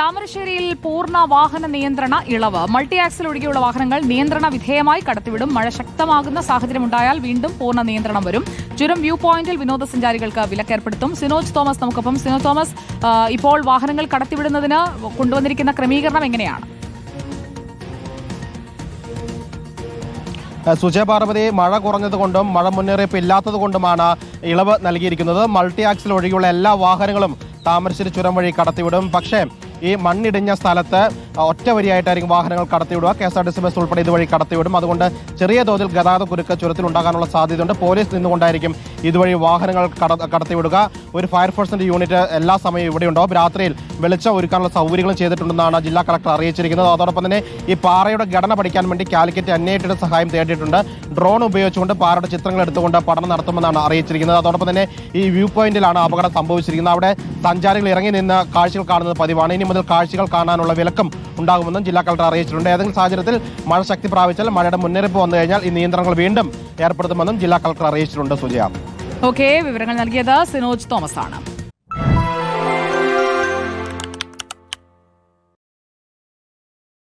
താമരശ്ശേരിയിൽ പൂർണ വാഹന നിയന്ത്രണ ഇളവ്. മൾട്ടി ആക്സിൽ ഒഴികെയുള്ള വാഹനങ്ങൾ നിയന്ത്രണ വിധേയമായി കടത്തിവിടും. മഴ ശക്തമാകുന്ന സാഹചര്യമുണ്ടായാൽ വീണ്ടും പൂർണ നിയന്ത്രണം വരും. ചുരം വ്യൂ പോയിന്റിൽ വിനോദസഞ്ചാരികൾക്ക് വിലക്കേർപ്പെടുത്തും. സിനോജ് തോമസ് നമുക്കൊപ്പം. സിനോജ് തോമസ് ഇപ്പോൾ വാഹനങ്ങൾ കടത്തിവിടുന്നതിന് കൊണ്ടുവന്നിരിക്കുന്ന ക്രമീകരണം എങ്ങനെയാണ്? സുജയ പാർവതി മഴ കുറഞ്ഞതുകൊണ്ടും മഴ മുന്നറിയിപ്പ് ഇല്ലാത്തതുകൊണ്ടുമാണ് ഇളവ് നൽകിയിരിക്കുന്നത്. മൾട്ടി ആക്സിൽ ഒഴികെയുള്ള എല്ലാ വാഹനങ്ങളും താമരശ്ശേരി ചുരം വഴി കടത്തിവിടും. പക്ഷേ ഈ മണ്ണിടിഞ്ഞ സ്ഥലത്ത് ഒറ്റവരിയായിട്ടായിരിക്കും വാഹനങ്ങൾ കടത്തിവിടുക. K S R T C bus ഉൾപ്പെടെ ഇതുവഴി കടത്തിവിടും. അതുകൊണ്ട് ചെറിയ തോതിൽ ഗതാഗത കുരുക്ക് ചുരത്തിൽ ഉണ്ടാകാനുള്ള സാധ്യതയുണ്ട്. പോലീസ് നിന്നുകൊണ്ടായിരിക്കും ഇതുവഴി വാഹനങ്ങൾ കട കടത്തിവിടുക. ഒരു ഫയർഫോഴ്സിന്റെ യൂണിറ്റ് എല്ലാ സമയവും ഇവിടെ ഉണ്ടാവും രാത്രിയിൽ വെളിച്ചം ഒരുക്കാനുള്ള സൗകര്യങ്ങളും ചെയ്തിട്ടുണ്ടെന്നാണ് ജില്ലാ കളക്ടർ അറിയിച്ചിരിക്കുന്നത്. അതോടൊപ്പം തന്നെ ഈ പാറയുടെ ഘടന പഠിക്കാൻ വേണ്ടി കാലിക്കറ്റ് എൻ സഹായം തേടിയിട്ടുണ്ട്. ഡ്രോൺ ഉപയോഗിച്ചുകൊണ്ട് പാറയുടെ ചിത്രങ്ങൾ എടുത്തുകൊണ്ട് പഠനം നടത്തുമെന്നാണ് അറിയിച്ചിരിക്കുന്നത്. അതോടൊപ്പം തന്നെ ഈ വ്യൂ പോയിന്റിലാണ് അപകടം സംഭവിച്ചിരിക്കുന്നത്. അവിടെ സഞ്ചാരികൾ ഇറങ്ങി നിന്ന് കാഴ്ചകൾ കാണുന്നത് പതിവാണ്. ഇനി മുതൽ കാഴ്ചകൾ കാണാനുള്ള വിലക്കും ഉണ്ടാകുമെന്നും ജില്ലാ കളക്ടർ അറിയിച്ചിട്ടുണ്ട്. ഏതെങ്കിലും സാഹചര്യത്തിൽ മഴ ശക്തി പ്രാപിച്ചാൽ മഴയുടെ മുന്നറിയിപ്പ് വന്നു കഴിഞ്ഞാൽ ഈ നിയന്ത്രണങ്ങൾ വീണ്ടും ഏർപ്പെടുത്തുമെന്നും ജില്ലാ കളക്ടർ അറിയിച്ചിട്ടുണ്ട് സുജയ. ഓക്കെ വിവരങ്ങൾ നൽകിയത് സിനോജ് തോമസ് ആണ്